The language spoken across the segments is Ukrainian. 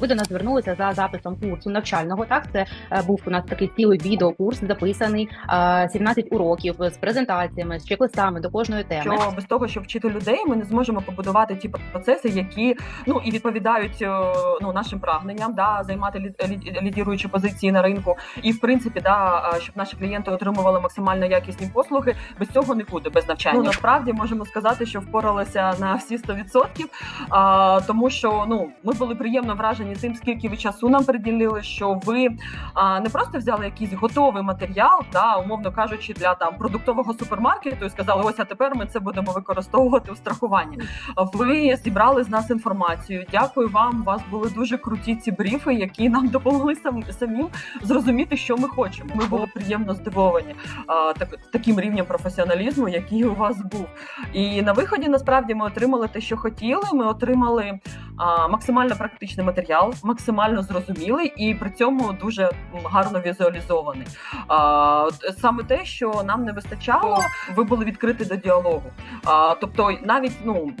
Ви до нас звернулися за записом курсу навчального. Так, це е, був у нас такий цілий відеокурс, записаний е, 17 уроків з презентаціями, з чек-листами до кожної теми. що без того, щоб вчити людей, ми не зможемо побудувати ті процеси, які ну і відповідають е, ну нашим прагненням, да займати лі- лі- лідіруючі позиції на ринку, і в принципі, да, е, щоб наші клієнти отримували максимально якісні послуги. Без цього нікуди, без навчання. Ну насправді можемо сказати, що впоралися на всі 100%, а, тому що ну ми були приємно вражені тим, скільки ви часу нам приділили, що ви а, не просто взяли якийсь готовий матеріал, да, умовно кажучи, для там продуктового супермаркету і сказали, ось а тепер ми це будемо використовувати у страхуванні. Ви зібрали з нас інформацію. Дякую вам. У вас були дуже круті ці бріфи, які нам допомогли сам, самим зрозуміти, що ми хочемо. Ми були приємно здивовані а, так, таким рівнем професіоналізму, який у вас був. І на виході насправді ми отримали те, що хотіли. Ми отримали максимально практичний матеріал, максимально зрозумілий і при цьому дуже гарно візуалізований. Саме те, що нам не вистачало, ви були відкриті до діалогу. Тобто, навіть ну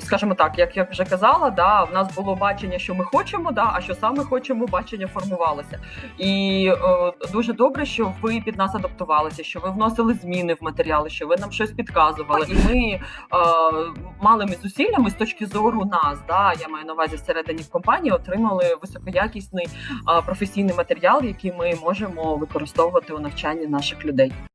скажімо так, як я вже казала, да, в нас було бачення, що ми хочемо, да, а що саме хочемо, бачення формувалося. І е, дуже добре, що ви під нас адаптувалися, що ви вносили зміни в матеріали, що ви нам щось підказували. І ми е, малими зусиллями з точки зору нас, да, я маю на увазі всередині в компанії, отримали високоякісний професійний матеріал, який ми можемо використовувати у навчанні наших людей.